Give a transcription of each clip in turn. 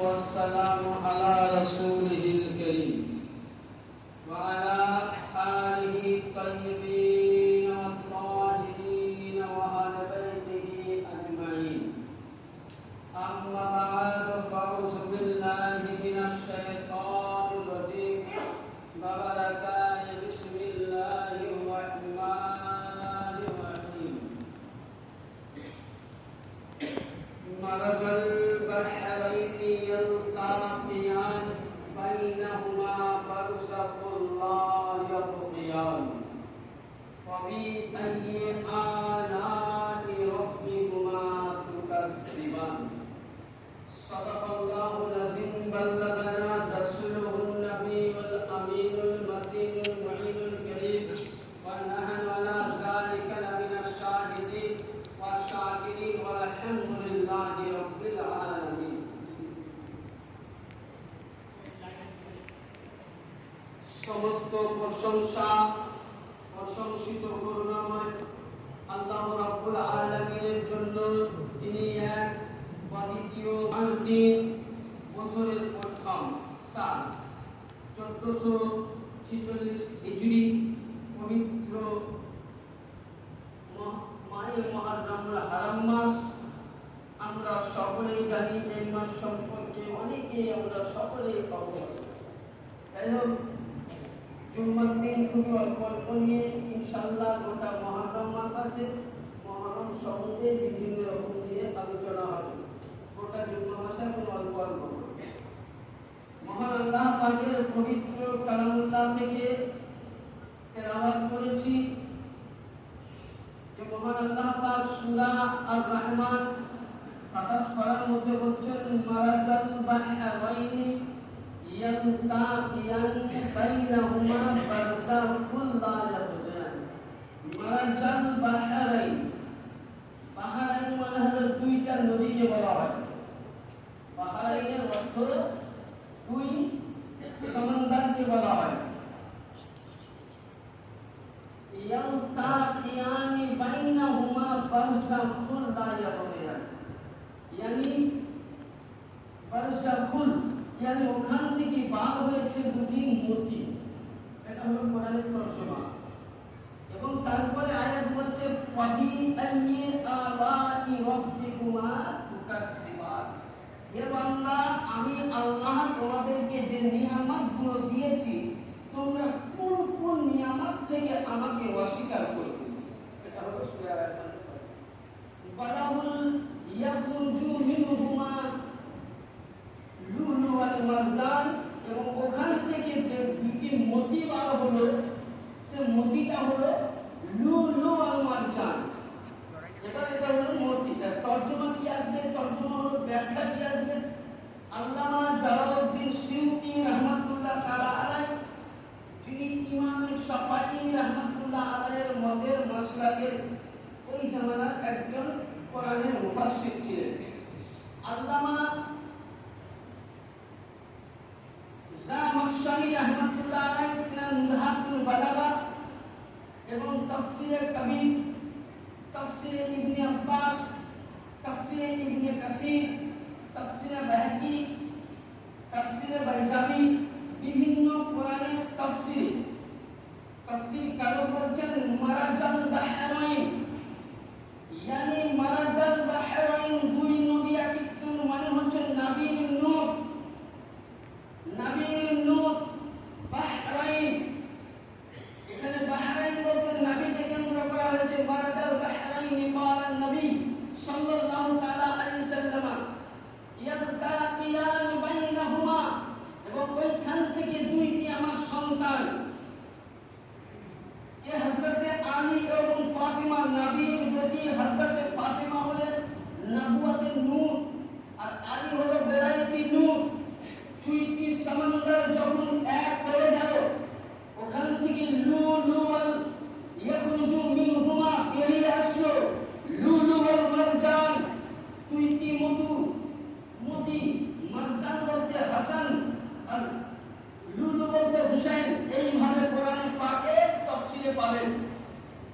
والسلام على رسوله الكريم. وعلى يلتقيان بينهما برزخ لا يبغيان فبأي آلاء সমস্ত প্রশংসা, প্রশংসিত করুণাময় আল্লাহ রাব্বুল আলামিনের জন্য তিনি এক বছরের প্রথম সাল। চোদ্দশো ছিচল্লিশ হিজড়ি পবিত্র হারাম মাস। আমরা সকলেই জানি এই মাস সম্পর্কে অনেকেই আমরা সকলেই অবগত। জুম্মার খুবই অল্প নিয়ে ইনশাল্লাহ গোটা মহারম মাস আছে। মহারম সম্বন্ধে বিভিন্ন রকম নিয়ে আলোচনা হবে। গোটা জুম্মা মাসে এখন অল্প অল্প। মহান আল্লাহ পাকের পবিত্র কালামুল্লাহ থেকে তেলাওয়াত করেছি যে মহান আল্লাহ পাক সূরা আর রহমান 27 পারার মধ্যে বলছেন, মারাজাল বাহরাইনি ইয়ালতাকিয়ান বাইনাহুমা বারযাখুল লা ইয়াবগিয়ান মারাজাল বাহরাইন বাহরাইন মানে হলো দুইটা নদীকে বলা হয় বাহরাইনের অর্থ দুই সমুদ্রকে বলা হয় ইয়ালতাকিয়ানি বাইনাহুমা বারযাখুল লা ইয়াবগিয়ান ইয়ানি বারযাখুল ওখান থেকে বার হয়েছে দুটি মূর্তি। এটা কোরআনের তর্জমা। এবং তারপরে আয়াত বলছে ফাবি তুকাজ্জিবান হে বান্দা, আমি আল্লাহ তোমাদেরকে যে নিয়ামতগুলো দিয়েছি, তোমরা কোন কোন নিয়ামত থেকে আমাকে অস্বীকার করবে আল্লামা জামাশারি রাহমাতুল্লাহ আলাইহি তিনার মুহাদ্দিসুল বালাগা এবং তাফসীরে কবির তাফসীরে ইবনে আব্বাস তাফসীরে ইবনে কাসির তাফসীরে বাহকি তাফসীরে বাইজাবি বিভিন্ন কোরআনের তাফসীরে তাফসীর কারো বলছেন মারাজাল বাহরাইন ইয়ানি মারাজাল বাহরাইন নাবির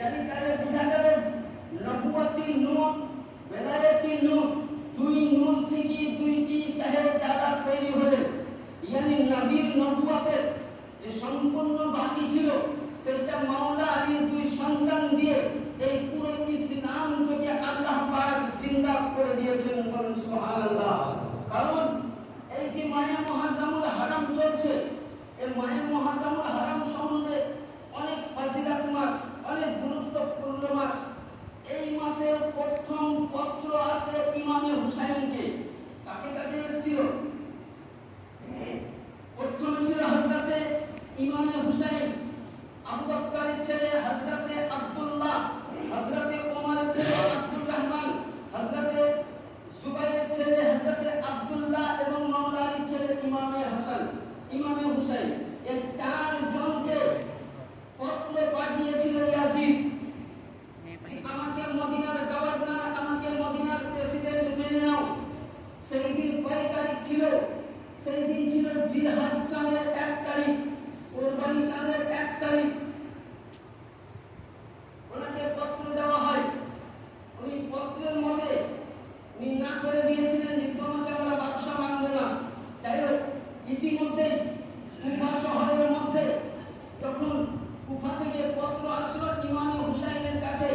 यानी তাহলে বোঝা গেল নবুয়তি নূন, বেলায়েতি নূন, দুই নূন থেকে দুইটি তৈরি হলেন ইয়ানি নবীর নবুয়তের যে সম্পূর্ণ বাকি ছিল, সেটা মাওলা আলীর দুই সন্তান দিয়ে এই পুরো ইসলামকে আল্লাহ পাক জিন্দা করে দিয়েছেন বলুন সুবহানাল্লাহ। কারণ এই যে মায়া মহাদামুল হারাম চলছে, এই মায়া মহাদামুল হারাম সম্বন্ধে অনেক ফাজিলাত মাস অনেক গুরুত্বপূর্ণ মাস। এই মাসের প্রথম পত্র আছে ইমামে হুসাইনকে। কাকে কাকে এসেছিল? প্রথমে ছিল হযরতে ইমামে হুসাইন, আবু বকরের ছেলে হযরতে আব্দুল্লাহ, হযরতে ওমরের ছেলে আব্দুর রহমান জুবাইরের ছেলে হযরতে আব্দুল্লাহ এবং মাওলা আলীর ছেলে ইমামে হাসান, ইমামে হুসাইন। এই চার পত্র আমাকে মদিনার গভর্নর আমাকে মদিনার প্রেসিডেন্ট মেনে নাও। সেই দিন কয় তারিখ ছিল? সেই দিন ছিল জিলহাজ চাঁদের এক তারিখ কোরবানি চাঁদের এক তারিখ। ওনাকে পত্র দেওয়া হয়। উনি পত্রের মধ্যে উনি না করে দিয়েছিলেন যে তোমাকে আমরা বাদশা মানবো না। ইতিমধ্যে শহরের মধ্যে যখন কুফা থেকে পত্র আসলো ইমাম হুসাইনের কাছে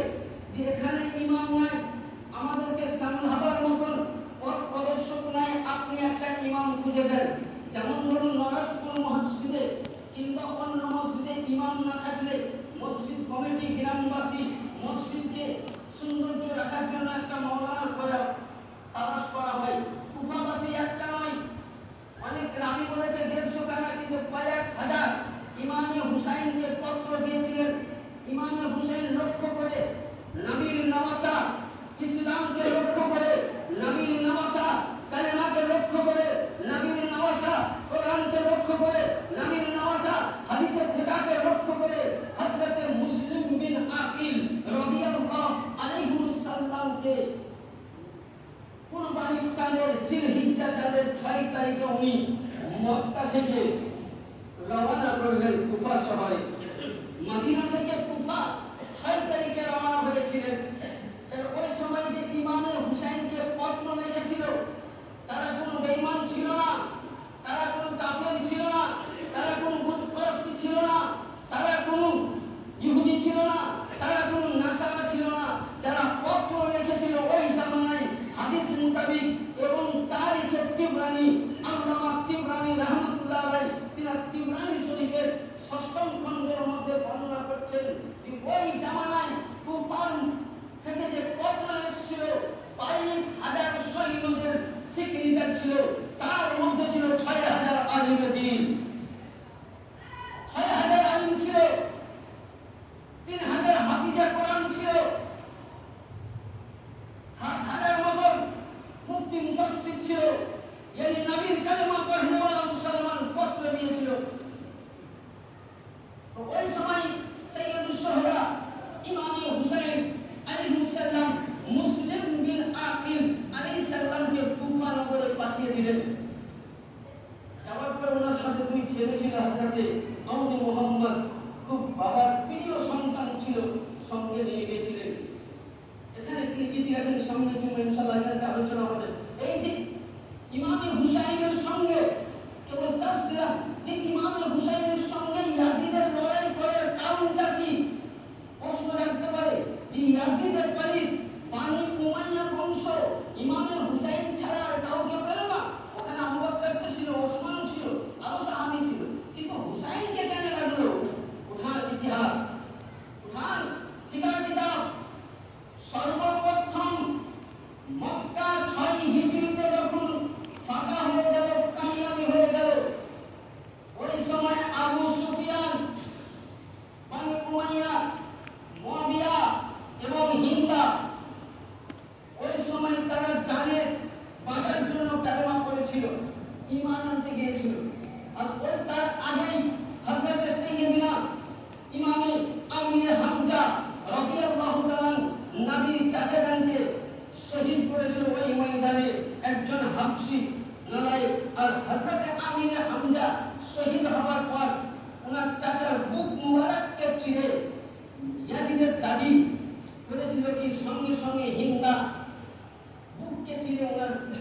যে এখানে ইমাম নাই আমাদেরকে সামলাবার মতন পথ প্রদর্শক নাই আপনি একটা ইমাম খুঁজে দেন যেমন ধরুন নরাজপুর মসজিদে কিংবা অন্য মসজিদে ইমাম না থাকলে মসজিদ কমিটি গ্রামবাসী মসজিদকে সৌন্দর্য রাখার জন্য একটা মৌলানার প্রয়াস তালাশ করা হয় কুফাবাসী একটা নয় অনেক গ্রামে বলেছে দেড়শো টাকা কিন্তু কয়েক হাজার ইমামে হুসাইনকে পত্র দিয়েছিলেন ইমামে হুসাইন লক্ষ্য করে নবীর নওয়াসা ইসলামকে লক্ষ্য করে নবীর নওয়াসা কালেমাকে লক্ষ্য করে নবীর নওয়াসা কোরআনকে লক্ষ্য করে নবীর নওয়াসা হাদিসের ফিকাকে লক্ষ্য করে হযরতে মুসলিম বিন আকিল রাদিয়াল্লাহু আলাইহি সাল্লামকে কুরবানি চাঁদের জিলহিজ্জা চাঁদের ছয় উনি মক্কা থেকে রওনা করলেন কুফা শহরে। মদিনা থেকে কুফা ছয় তারিখে রওনা হয়েছিলেন। ওই সময় যে ইমামে হুসাইনকে পত্র লিখেছিল, তারা কোনো বেইমান ছিল না, তারা কোনো কাফের ছিল না, তারা কোনো বুতপরস্তি ছিল না তারা কোনো ইহুদি ছিল না তারা কোনো নাসারা ছিল না যারা পত্র লিখেছিল ওই জামানায় হাদিস মুতাবিক এবং তারিখে তিবরানি আল্লামা তিবরানি রহমতুল্লাহ আলাই তিনি তিবরানি শরীফের ষষ্ঠম খণ্ডের মধ্যে বর্ণনা করছেন যে ওই জামানায় কুফান থেকে যে পত্র এসেছিল, বাইশ হাজার সৈন্যদের সিগনেচার ছিল, তার মধ্যে ছিল ছয় হাজার আলিমে দিন। ছয় হাজার আলিম ছিল, তিন হাজার হাফিজা কোরআন ছিল, সাত হাজার মতন মুফতি মুফাসসির ছিল। yani নবীর কালেমা পড়নেওয়ালা মুসলমান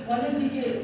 कॉलेज जी के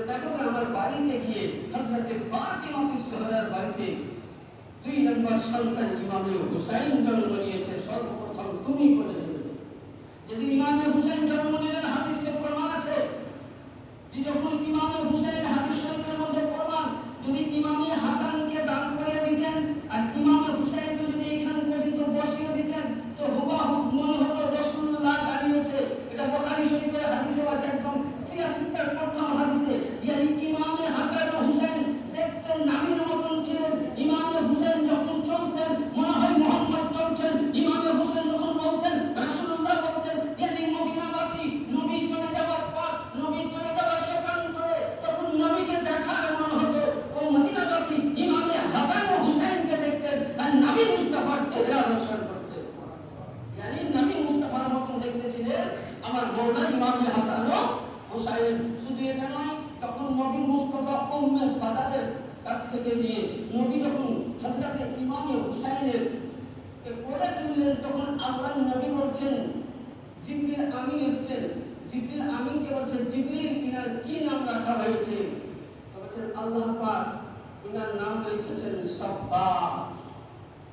বলে দেখো আমার বাড়িতে গিয়ে হুসাইন জন্ম নিয়েছে, সর্বপ্রথম তুমি বলে দেবে। যদি ইমামে হুসাইন জন্ম নিলেন হাদিসে প্রমাণ আছে। যে যখন ইমামে হুসেনের হাদিস শরীফের মধ্যে প্রমাণ যদি ইমামে হাসানকে দান করে দিতেন আর ইমামে হুসাইনকে যদি এখান পর্যন্ত বসিয়ে দিতেন তো হুবাহুব মনে হতো রাসূলুল্লাহ দাঁড়িয়েছে এটা বুখারী শরীফের হাদিসে আছে একদম সিয়াসিত্তার প্রথম হাদিসে ইয়ানি ইমামে হাসান ও হুসাইন দেখছেন নামের মতন ছিলেন ইমামে হুসেন যখন চলতেন মনে হয় মোহাম্মদ চলছেন ইমামে হুসেন যখন বলতেন রাসূলুল্লাহ বলতেন ইয়ানি মদিনাবাসী নবী চলে যাওয়ার পর নবী চলে যাওয়ার সেখান করে তখন নবীকে দেখার মনে হতো ও মদিনাবাসী ইমামে হাসান ও হুসাইনকে দেখতেন আর নবী মুস্তাফার চেহারা দর্শন করতেন জানি নবী মুস্তাফার মতন দেখতে ছিলেন আমার মৌলা ইমামে হাসান। ও হুসাইন শুধু এটা নয়, তখন নবী মুস্তাফা উম্মে ফাদাদের কাছ থেকে নিয়ে নবী যখন হযরতে ইমামে হুসাইনের কোলে তুললেন, তখন আল্লাহ নবী বলছেন, জিবরিল আমিন এসেছেন। জিবরিল আমিনকে বলছেন? জিবরিল, ইনার কি নাম রাখা হয়েছে? বলছেন, আল্লাহ পাক ইনার নাম রেখেছেন সাব্বা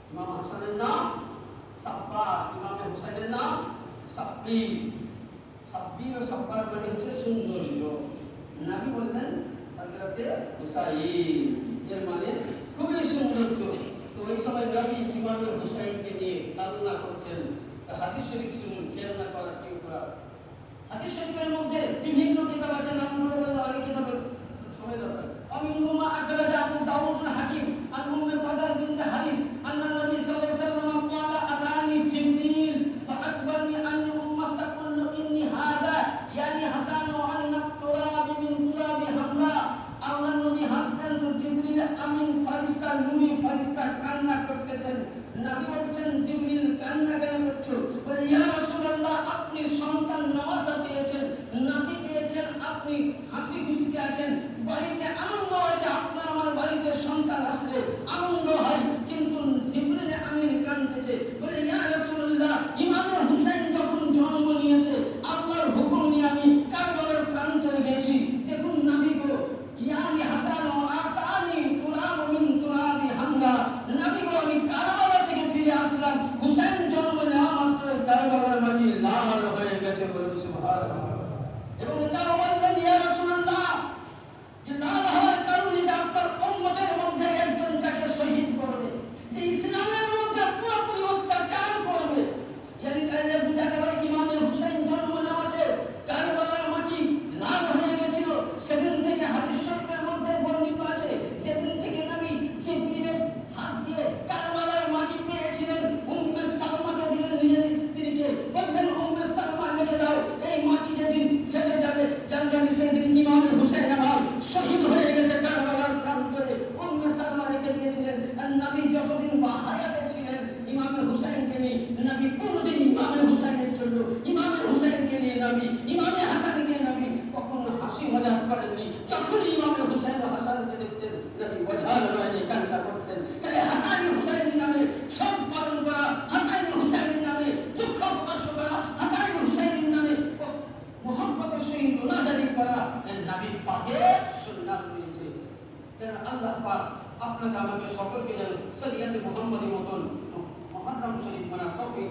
ইমাম হাসানের নাম সাব্বা ইমাম হুসাইনের নাম সাব্বি সাব্বির ও মানে হচ্ছে সুন্দরী নাবি বললেন হাজরাতে হুসাইন। এর মানে খুবই সৌন্দর্য তো ওই সময় নবী ইমামের হুসাইনকে নিয়ে কান্না করছেন। হাদিস শরীফ শুনুন খেলনা করার কি করা হাদিস শরীফের মধ্যে বিভিন্ন কিতাব আছে, নাম করে বলে অনেক কিতাবের সময় দরকার আমি হুমা আকরাজা আবু দাউদ হাকিম আর উম্মে ফাদাল বিনতে নবী ইমামে হাসানকে নবী কখনো হাসি মজাক করেননি যখন ইমামে হুসাইন ও হাসানকে দেখতেন, নবী বোঝার নয় কান্না করতেন। তাহলে হাসানি হুসাইন নামে সব পালন করা হাসানি হুসাইন নামে দুঃখ প্রকাশ করা, হাসানি হুসাইন নামে মোহাম্মদের সহিত মোনাজারি করা নবী পাকের সুন্নাত রয়েছে। আল্লাহ পাক আপনাকে আমাকে সকলকে যেন শরীয়তে মুহাম্মদী মতন। মহারাম শরীফ মানা তৌফিক